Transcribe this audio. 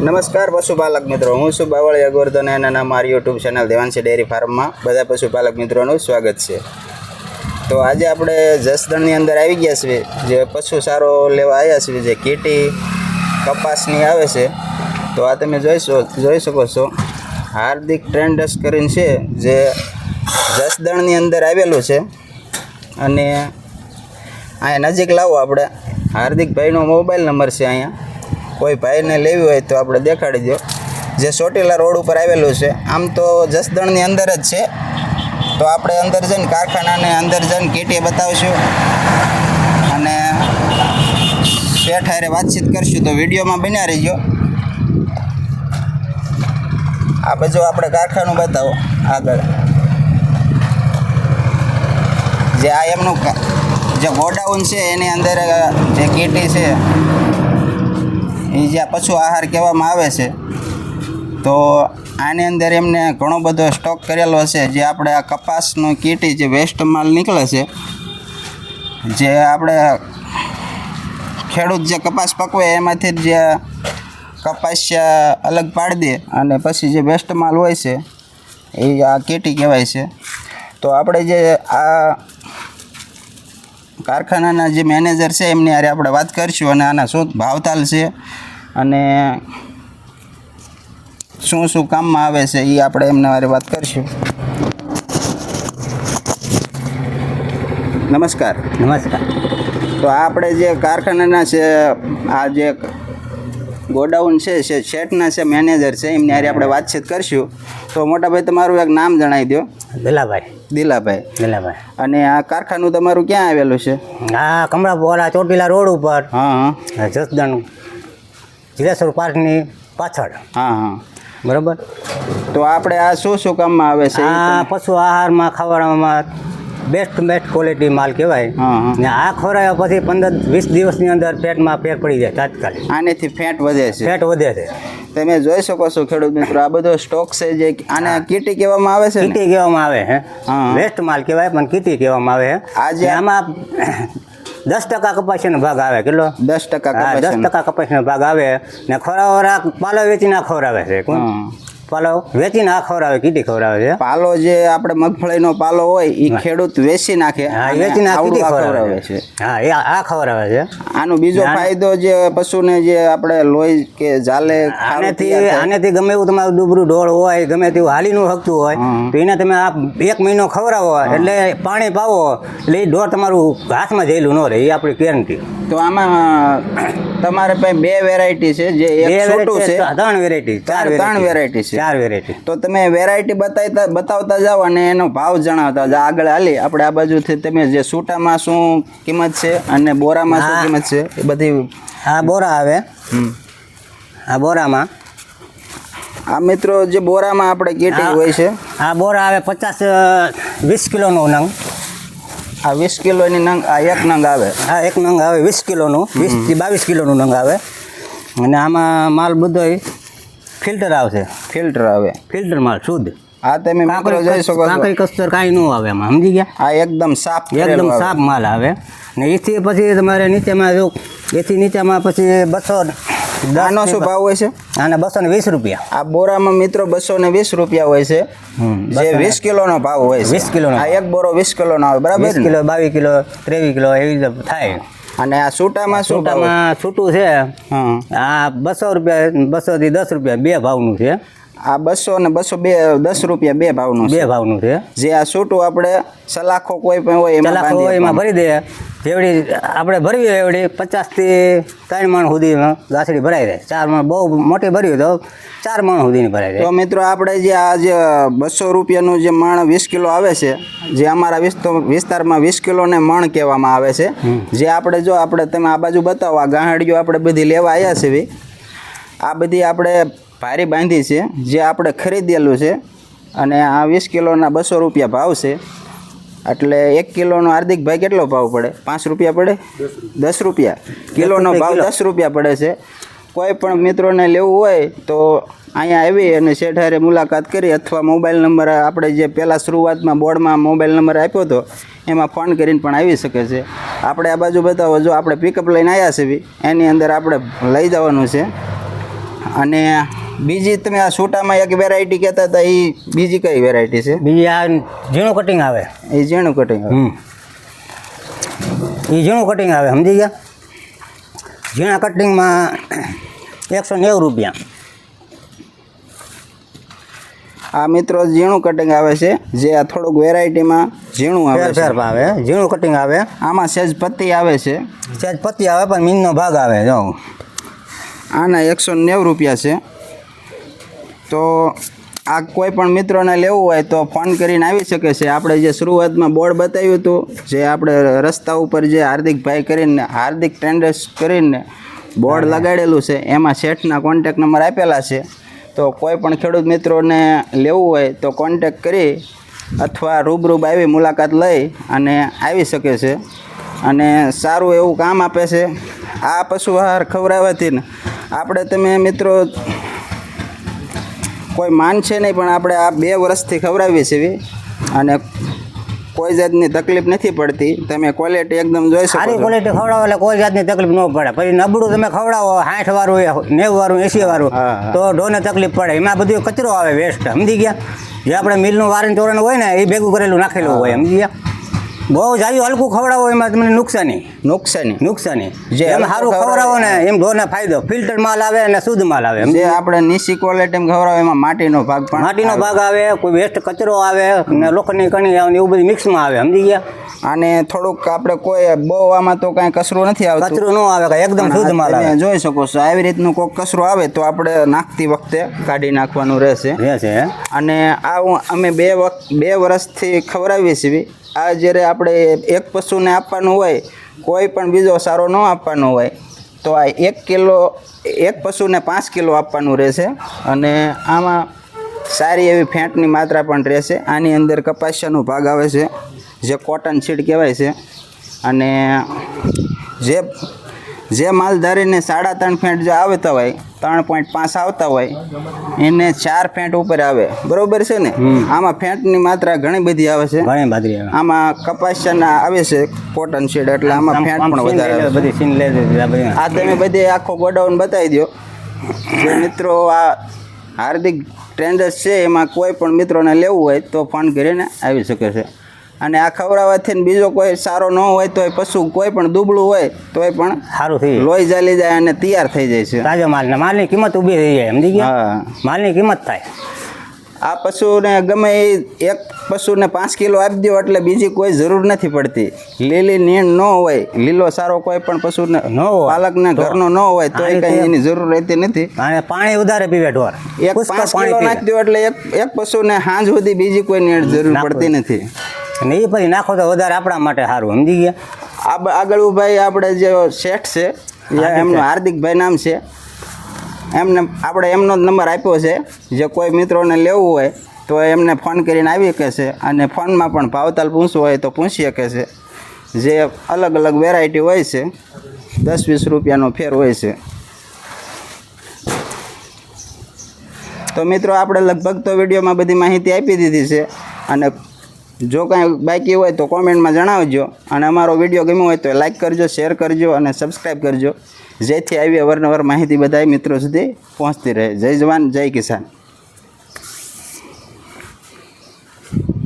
નમસ્કાર પશુપાલક મિત્રો. હું છું બાવળિયા ગોરધન અને મારી યુટ્યુબ ચેનલ દેવાંશી ડેરી ફાર્મમાં. બધા પશુપાલક મિત્રોનું સ્વાગત છે. તો આજે આપણે જસદણની અંદર આવી ગયા છીએ, જે પશુ સારો લેવા આવ્યા છીએ, જે કીટી કપાસની આવે છે. તો આ તમે જોઈ શકો જોઈ શકો છો. હાર્દિક ટ્રેન્ડસ કરીને છે, જે જસદણની અંદર આવેલું છે. અને અહીંયા નજીક લાવો આપણે. હાર્દિકભાઈનો મોબાઈલ નંબર છે અહીંયા. કોઈ ભાઈને લેવી હોય તો આપણે દેખાડી દો. જે ચોટીલા રોડ ઉપર આવેલું છે, આમ તો જસદણની અંદર જ છે. તો આપણે અંદર જઈને કારખાનાને અંદર જઈને કીટી બતાવશું. અને શેઠ હારે વાતચીત કરશું, તો વિડીયોમાં બન્યા રહીજો. આ બધું આપણે કારખાનું બતાવો, આગળ. જે આ એમનું જે ગોડાઉન છે, એની અંદર જે કીટી છે એ જે પશુ આહાર કહેવામાં આવે છે, તો આની અંદર એમને ઘણો બધો સ્ટોક કરેલો છે જે આપણે આ કપાસનો કીટી જે વેસ્ટ માલ નીકળે છે, જે આપણે ખેડૂત જે કપાસ પકવે, એમાંથી જ કપાસ અલગ પાડી દે અને પછી જે વેસ્ટ માલ હોય છે એ આ કીટી કહેવાય છે. તો આપણે જે આ કારખાનાના જે મેનેજર છે, એમની હારે આપણે વાત કરીશું અને આના શું ભાવતાલ છે અને શું શું કામમાં આવે છે એ આપણે એમના વારે વાત કરીશું. નમસ્કાર. નમસ્કાર. તો આ આપણે જે કારખાનાના છે આ જે ગોડાઉન છે છે શેઠના છે મેનેજર છે એમની હારે આપણે વાતચીત કરીશું. તો મોટાભાઈ તમારું એક નામ જણાવી દો. દિલાભાઈ. દિલાભાઈ. દિલાભાઈ. અને આ કારખાનું તમારું ક્યાં આવેલું છે? આ કમળાપોરા ચોટીલા રોડ ઉપર. હા હા. જસદણ જીરેશ્વર પાર્કની પાછળ. હા હા. બરોબર? તો આપણે આ શું શું કામમાં આવે છે? આ પશુ આહારમાં ખવડાવવામાં બેસ્ટ બેસ્ટ ક્વોલિટી માલ કહેવાય. ને આ ખોરાયા પછી પંદર વીસ દિવસની અંદર પેટમાં ફેર પડી જાય તાત્કાલિક. આનેથી ફેટ વધે છે. ફેટ વધે છે. તમે જોઈ શકો છો ખેડૂત મિત્રો આ બધો સ્ટોક છે જે આને કીટી કહેવામાં આવે છે કીટી કહેવામાં આવે હે. વેસ્ટ બેસ્ટ માલ કહેવાય પણ કીટી કહેવામાં આવે હે. આજે આમાં દસ ટકા કપાસીનો ભાગ આવે. કેટલો? દસ ટકા દસ કપાસ ટકા કપાસનો ભાગ આવે ને ખોરાવરા પાલો વેચીને ના ખોરાવે છે. કોણ? પાલો વેચીને આ ખવડાવે કીટી ખવડાવે છે? પાલો જે આપણે મગફળીનો પાલો હોય એ ખેડૂત વેચી નાખે વેચી નાખી ખવડાવે છે. હા એ આ ખવડાવે છે. આનો બીજો ફાયદો જે પશુને જે આપણે લોહી કે જાલે આનેથી આનેથી ગમે એવું તમારું દુબરું ઢોળ હોય ગમે તેવું હાલીનું હકતું હોય તો એને તમે આ એક મહિનો ખવડાવો એટલે પાણી પાવો એટલે એ ઢોળ તમારું હાથમાં જયેલું ન રહે એ આપણી ગેરંટી તો આમાં તમારે પાસે બે વેરાયટી છે જે એક છોટું છે ત્રણ વેરાયટી ચાર ત્રણ variety છે. ચાર વેરાયટી તો તમે વેરાયટી બતાવતા બતાવતા જાઓ અને એનો ભાવ જણાવતા જાઓ. આગળ હાલી આપણે આ બાજુથી તમે જે સૂટામાં શું કિંમત છે અને બોરામાં શું કિંમત છે એ બધી આ બોરા આવે. આ બોરામાં. આ મિત્રો જે બોરામાં આપણે કેટલી હોય છે. આ બોરા આવે પચાસ વીસ કિલોનો નંગ. આ વીસ કિલોની નંગ આ એક નંગ આવે. આ એક નંગ આવે વીસ કિલોનું. વીસથી બાવીસ કિલોનું નંગ આવે. અને આમાં માલ બધો ફિલ્ટર આવશે. ફિલ્ટર આવે. ફિલ્ટર માલ શુદ્ધ. આ તમે મિત્રો જોઈ શકો કાંકરી કસ્તર કાંઈ ન આવે એમાં સમજી ગયા? આ એકદમ સાફ એકદમ સાફ માલ આવે. ને એથી પછી તમારે નીચેમાં જો એથી નીચેમાં પછી બસો આનો શું ભાવ હોય છે? આને બસો વીસ રૂપિયા. આ બોરામાં મિત્રો બસો ને વીસ રૂપિયા હોય છે. જે વીસ કિલોનો ભાવ હોય છે. 20 કિલોનો આ એક બોરો વીસ કિલોનો આવે બરાબર કિલો બાવીસ કિલો ત્રેવીસ કિલો એવી રીતે થાય. અને આ સૂટામાં સૂટામાં છૂટું છે. આ બસો રૂપિયા બસો થી દસ રૂપિયા બે ભાવનું છે. આ બસો ને બસો બે દસ રૂપિયા બે ભાવનું બે ભાવનું છે. જે આ સૂટું આપણે સલાખો કોઈ પણ હોય એમાં. ભરી દે. જેવડી આપણે ભરવી વેવડી એવડી પચાસથી ત્રણ મણ સુધીમાં ગાસડી ભરાઈ જાય ચાર મણ બહુ મોટી ભરવી તો ચાર મણ સુધીની ભરાઈ તો જાય મિત્રો આપણે જે આ જે બસો રૂપિયાનું જે મણ વીસ કિલો આવે છે જે અમારા વિસ્તો વિસ્તારમાં વીસ કિલોને મણ કહેવામાં આવે છે. જે આપણે જો આપણે તમે આ બાજુ બતાવો આ ગાંહડીઓ આપણે બધી લેવા આવ્યા છે આ બધી આપણે ભારી બાંધી છે જે આપણે ખરીદેલું છે. અને આ વીસ કિલોના બસો રૂપિયા ભાવ છે. એટલે એક કિલોનો હાર્દિક ભાઈ કેટલો ભાવ પડે? પાંચ રૂપિયા પડે? દસ રૂપિયા. કિલોનો ભાવ દસ રૂપિયા પડે છે. કોઈ પણ મિત્રોને લેવું હોય તો અહીંયા આવી અને શેઠારે મુલાકાત કરી અથવા મોબાઈલ નંબર આપણે જે પહેલાં શરૂઆતમાં બોર્ડમાં મોબાઈલ નંબર આપ્યો હતો, એમાં ફોન કરીને પણ આવી શકે છે. આપણે આ બાજુ બતાવો, જો આપણે પિકઅપ લઈને આવ્યા છે એની અંદર આપણે લઈ જવાનું છે. અને બીજી તમે આ છૂટામાં એક વેરાયટી કહેતા હતા એ બીજી કઈ વેરાયટી છે? બીજી આ ઝીણું કટિંગ આવે. એ ઝીણું કટિંગ હમ. એ ઝીણું કટિંગ આવે સમજી ગયા? ઝીણા કટિંગમાં એકસો નેવું રૂપિયા. આ મિત્રો ઝીણું કટિંગ આવે છે જે આ થોડુંક વેરાયટીમાં ઝીણું આવે ફેર છે. ફેર આવે ઝીણું કટિંગ આવે. આમાં સહેજ પત્તી આવે છે. સહેજ પત્તી આવે પણ મીનનો ભાગ આવે જો. આના એકસો નેવું રૂપિયા છે. તો આ કોઈ પણ મિત્રોને લેવું હોય તો ફોન કરીને આવી શકે છે. આપણે જે શરૂઆતમાં બોર્ડ બતાવ્યું હતું જે આપણે રસ્તા ઉપર જે હાર્દિકભાઈ કરીને હાર્દિક ટ્રેન્ડર્સ કરીને બોર્ડ લગાડેલું છે એમાં શેઠના કોન્ટેક નંબર આપેલા છે. તો કોઈ પણ ખેડૂત મિત્રોને લેવું હોય તો કોન્ટેક કરી અથવા રૂબરૂબ આવી મુલાકાત લઈ અને આવી શકે છે. અને સારું એવું કામ આપે છે. આ પશુ આહાર ખવડાવવાથી આપણે તમે મિત્રો કોઈ માનશે નહીં પણ આપણે આ બે વર્ષથી ખવડાવીએ છીએ અને કોઈ જાતની તકલીફ નથી પડતી. તમે ક્વોલિટી એકદમ જોઈ શકો સારી ક્વોલિટી ખવડાવો એટલે કોઈ જાતની તકલીફ ન પડે. પછી નબળું તમે ખવડાવો સાઠ વાળું નેવું વાળું એસી વાળું. તો ઢોને તકલીફ પડે. એમાં બધું કચરો આવે વેસ્ટ સમજી ગયા? જે આપણે મિલનું વારણ તોરણ હોય ને એ ભેગું કરેલું નાખેલું હોય સમજી ગયા? બહુ જાયું હલકું ખવડાવો એમાં તમને નુકસાની. નુકસાની. નુકસાની. જે એમ સારું ખવડાવો ને એમ ઢોરને ફાયદો. ફિલ્ટર માલ આવે અને શુદ્ધ માલ આવે જે આપણે નીસી ક્વોલિટી ખવડાવે એમાં માટીનો ભાગ પણ માટીનો ભાગ આવે કોઈ વેસ્ટ કચરો આવે ને લોખંડની કણી આવે એવું બધું મિક્સમાં આવે સમજી ગયા? અને થોડુંક આપણે કોઈ બહુ આમાં તો કાંઈ કચરો નથી આવતો. કચરો ન આવે એકદમ શુદ્ધ માલ આવે. જોઈ શકો છો આવી રીતનું કોઈક કચરો આવે તો આપણે નાખતી વખતે કાઢી નાખવાનું રહેશે. રહેશે અને આ અમે બે વખત બે વર્ષથી ખવડાવીએ છીએ. આ જ્યારે આપણે એક પશુને આપવાનું હોય, કોઈ પણ બીજો સારો ન આપવાનો હોય, તો આ એક કિલો, એક પશુને પાંચ કિલો આપવાનું રહેશે. અને આમાં સારી એવી ફેંટની માત્રા પણ રહેશે. આની અંદર કપાસિયાનો ભાગ આવે છે, જે કોટન શીટ કહેવાય છે. અને જે જે માલધારીને સાડા ત્રણ ફેંટ જે આવતા હોય ત્રણ પોઈન્ટ પાંચ આવતા હોય એને ચાર ફેંટ ઉપર આવે. બરોબર છે ને? આમાં ફેંટની માત્રા ઘણી બધી આવે છે. ઘણી બાદરી આવે. આમાં કપાસિયાના આવે છે કોટન શેડ એટલે આમાં ફેંટ પણ વધારે આવે બધી સીન લે આ તમે બધી આખો ગોડાઉન બતાવી દો જે મિત્રો આ હાર્દિક ટ્રેન્ડર્સ છે એમાં કોઈ પણ મિત્રોને લેવું હોય તો ફોન કરીને આવી શકે છે. અને આ ખવડાવવાથી બીજો કોઈ સારો ન હોય તોય પશુ કોઈ પણ દુબળું હોય તોય પણ સારું થઈ લોહી ચાલી જાય અને તૈયાર થઈ જાય છે. તાજો માલ માલની કિંમત ઊભી થઈ જાય સમજી ગયા? માલની કિંમત થાય. આ પશુને ગમે એ એક પશુને પાંચ કિલો આપી દો એટલે બીજી કોઈ જરૂર નથી પડતી. લીલી નીણ ન હોય લીલો સારો કોઈ પણ પશુને ન હોય. પાલકને ઘરનો ન હોય તો કઈ એની જરૂર રહેતી નથી. અને પાણી વધારે પીવે ઢોર. એક પાંચ કિલો નાખી દો એટલે એક એક પશુને સાંજ સુધી બીજી કોઈ નીણ જરૂર પડતી નથી. અને એ પછી નાખો તો વધારે આપણા માટે સારું સમજી ગયા? આ આગળ ભાઈ આપણે જે શેઠ છે એમનું હાર્દિકભાઈ નામ છે. એમને આપણે એમનો જ નંબર આપ્યો છે. જે કોઈ મિત્રોને લેવું હોય તો એમને ફોન કરીને આવી શકે છે. અને ફોનમાં પણ ભાવતાલ પૂછવું હોય તો પૂછી શકે છે. જે અલગ અલગ વેરાયટી હોય છે દસ વીસ રૂપિયાનો ફેર હોય છે. તો મિત્રો આપણે લગભગ તો વિડીયોમાં બધી માહિતી આપી દીધી છે. અને જો કાંઈ બાકી હોય તો કોમેન્ટમાં જણાવજો અને અમારો વીડિયો ગમ્યો હોય તો લાઇક કરજો, શેર કરજો અને સબસ્ક્રાઈબ કરજો. જેથી આવી અવારનવાર માહિતી બધા મિત્રો સુધી પહોંચતી રહે. જય જવાન, જય કિસાન.